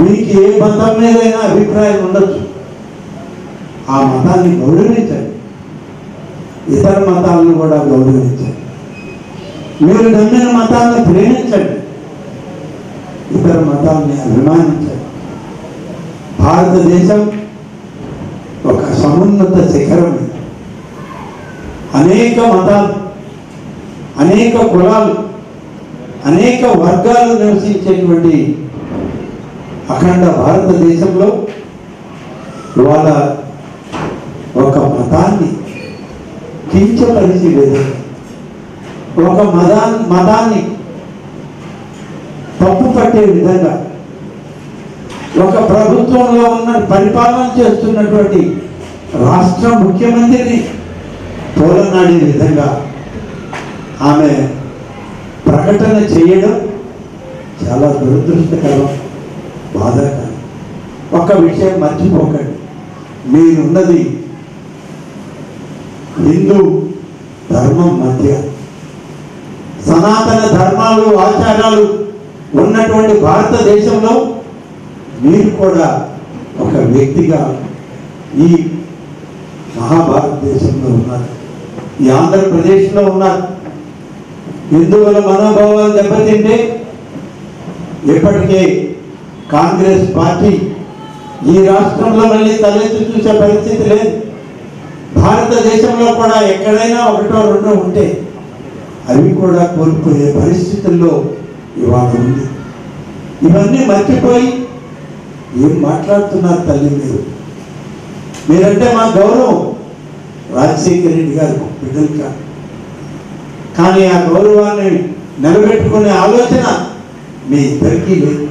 ఏ మతం మీదైనా అభిప్రాయం ఉండొచ్చు ఆ మతాన్ని గౌరవించండి. ఇతర మతాలను కూడా గౌరవించండి. మీరు నమ్మిన మతాన్ని ప్రేమించండి. ఇతర మతాల్ని అభిమానించండి. భారతదేశం ఒక సమున్నత శిఖరం అనేక మతాలు అనేక కులాలు అనేక వర్గాలు నివసించేటువంటి అఖండ భారతదేశంలో వాళ్ళ ఒక మతాన్ని కించపరిచి విధంగా ఒక మదాన్ని మతాన్ని తప్పు పట్టే విధంగా ఒక ప్రభుత్వంలో ఉన్న పరిపాలన చేస్తున్నటువంటి రాష్ట్ర ముఖ్యమంత్రిని తోలనాడే విధంగా ఆమె ప్రకటన చేయడం చాలా దురదృష్టకరం. బాధాకరం ఒక విషయం మర్చిపోకండి. మీరున్నది హిందూ ధర్మం మధ్య. సనాతన ధర్మాలు ఆచారాలు ఉన్నటువంటి భారతదేశంలో మీరు కూడా ఒక వ్యక్తిగా ఈ మహాభారతదేశంలో ఉన్నారు. ఈ ఆంధ్రప్రదేశ్లో ఉన్నారు. హిందువుల మనోభావాలు దెబ్బతింటే ఎప్పటికే కాంగ్రెస్ పార్టీ ఈ రాష్ట్రంలో మళ్ళీ తలెత్తి చూసే పరిస్థితి లేదు. భారతదేశంలో కూడా ఎక్కడైనా ఒకటో రెండో ఉంటే అవి కూడా కోల్పోయే పరిస్థితుల్లో ఇవాళ ఉంది. ఇవన్నీ మర్చిపోయి ఏం మాట్లాడుతున్నారు తల్లి మీరు? మీరంటే మా గౌరవం రాజశేఖర రెడ్డి గారు బిడ్డలు కానీ ఆ గౌరవాన్ని నిలబెట్టుకునే ఆలోచన మీ ఇద్దరికీ లేదు.